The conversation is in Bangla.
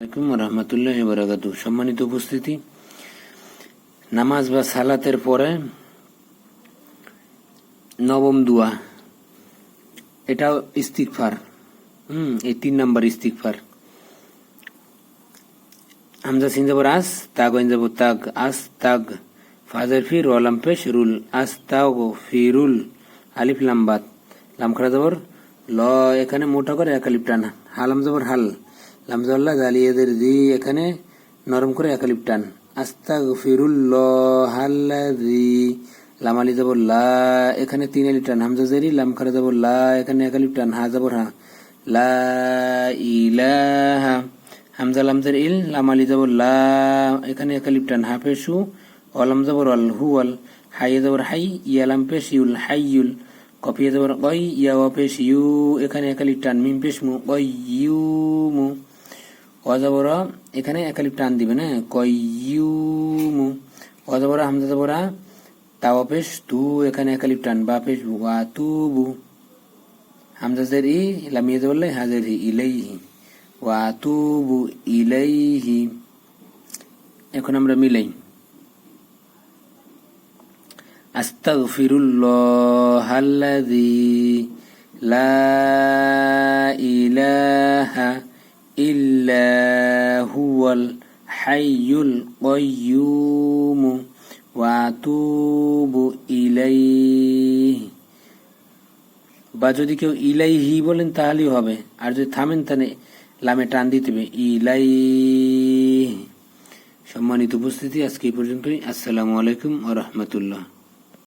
রহমতুল্লাহ সম্মানিত উপস্থিতি, নামাজ বা সালাতের পরে নবম দুয়া, এটাও ইস্তিকফার হুম, এই তিন ইস্তিকফার আস, তাগ ওয়াইন তাগ, আস, তাগ, ফাজার ফির ওয়ালাম পেশ রুল আস তাগ ফিরুল আলিফ লাম্বাত লাম খাড়া যাবর, ল, এখানে মোটা করে একালিপ টানা। হালাম যাবর হাল। লামজাল্লাহ জালিয়াদের দি এখানে নরম করে একালিপ টান। আস্তাগ ফিরুল্লাহ হাল্লাযী লামালি যাবর লা, এখানে তিন আলিপ টান। হামজা জেরি, লাম খারা যাবর লা, এখানে একালিপ টান। হা যাবর হা। লা ইলাহা। হামজা লামজার ইল লামালি যাবর লা, এখানে একালিপ টান। হা পেশু অলাম যাবর অল হুয়াল। হাই যাবর হাই ইয়ালাম পেশ ইউল হাইয়ুল। কপিয়ে যাবর কই ইয়া পেশ ইউ এখানে একালিপ টান। মিম পেশ মু কই ইউ মু অজবর এখানে একালিপ টান দিবে না কয়ুমু অজবর হামজা জবরা তাও পেশ তু, এখানে একালিপ টান বা পেশ ওয়া তুবু। হামজা জের ই লামিয়ে জবরলে হাজের হি ইলাইহি। ওয়া তুবু ইলাইহি। এখন আমরা মিলাই। আস্তাগফিরুল্লাহ আল্লাযী লা ইলাহা إلا هو الحي القيوم وأتوب إليه বা যদি কেউ ইলাইহি বলেন তাহলেই হবে আর যদি থামেন তাহলে লামে টান দিতে হবে ইলাই সম্মানিত উপস্থিতি আজকে এই পর্যন্তই আসসালামু আলাইকুম ও রহমতুল্লাহ